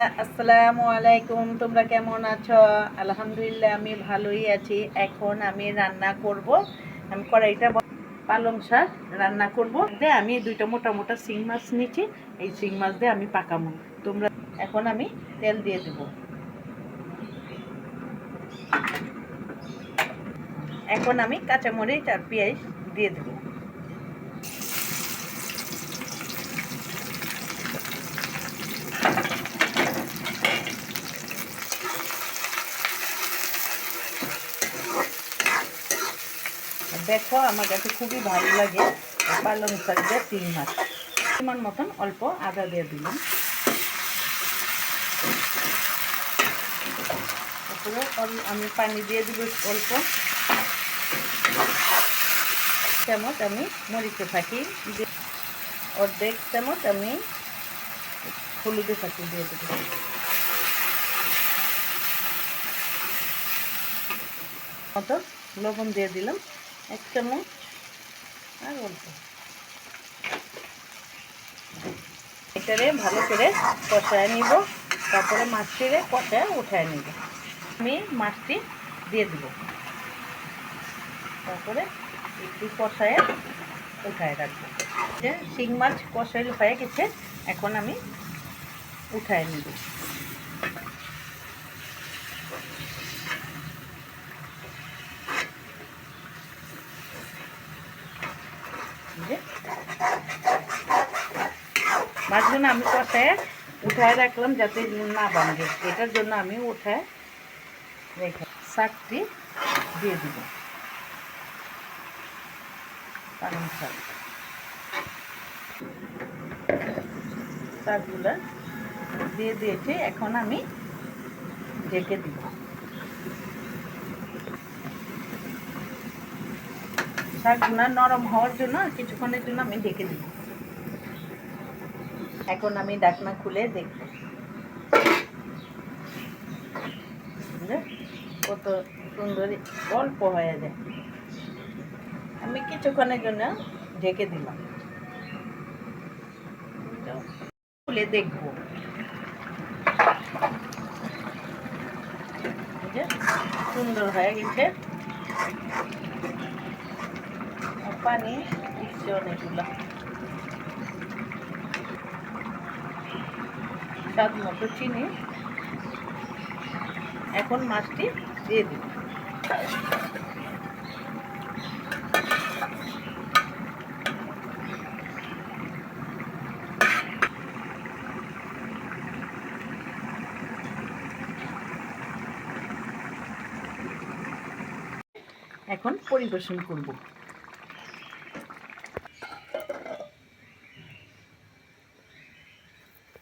আসসালামু আলাইকুম, তোমরা কেমন আছো? আলহামদুলিল্লাহ, আমি ভালোই আছি। এখন আমি রান্না করব। আমি কড়াইটা পালং শাক রান্না করব। দিয়ে আমি দুইটা মোটা মোটা শিং মাছ নিচ্ছি এই শিং মাছ দিয়ে আমি পাকামো তোমরা এখন আমি তেল দিয়ে দেব। এখন আমি কাঁচামরিচ আর পেঁয়াজ দিয়ে দেবো। দেখো, আমার কাছে খুবই ভালো লাগে পালং শাক দিয়ে তিন মাছ পরিমাণ মতন অল্প আদা দিয়ে দিলাম। তারপরে আমি পানি দিয়ে দিব অল্প। চামচ আমি মরিচে থাকি অর্ধেক চামচ আমি হলুদে থাকি দিয়ে দেবো। মতো লবণ দিয়ে দিলাম। এক চামচ আর অল্প। এটারে ভালো করে কষায় নিব, তারপরে মাছটিরে কষায় উঠায় নিব। আমি মাছটি দিয়ে দিব। তারপরে একটু কষায় উঠায় রাখব। যে শিং মাছ কষাইল হয়ে গেছে, এখন আমি উঠায় নিব। যে মাছগুলো আমি কষায় উঠায় রাখলাম যাতে না ভাঙে। এটার জন্য আমি উঠায় রেখে শাকটি দিয়ে দিব। পালং শাক। শাকগুলো দিয়ে দিয়েছি, এখন আমি ঢেকে দিব। শাকগুলো নরম হওয়ার জন্য কিছুক্ষণের জন্য আমি ঢেকে দিব এখন আমি ডাকনা খুলে দেখব? কত সুন্দর অল্প হয়ে যায়। আমি কিছুক্ষণের জন্য ঢেকে দিলাম। খুলে দেখব? সুন্দর হয়ে গেছে। পানি দিচ্ছে অনেকগুলো। স্বাদ মতো চিনি। এখন মাছটি দিয়ে দিই। এখন পরিবেশন করব।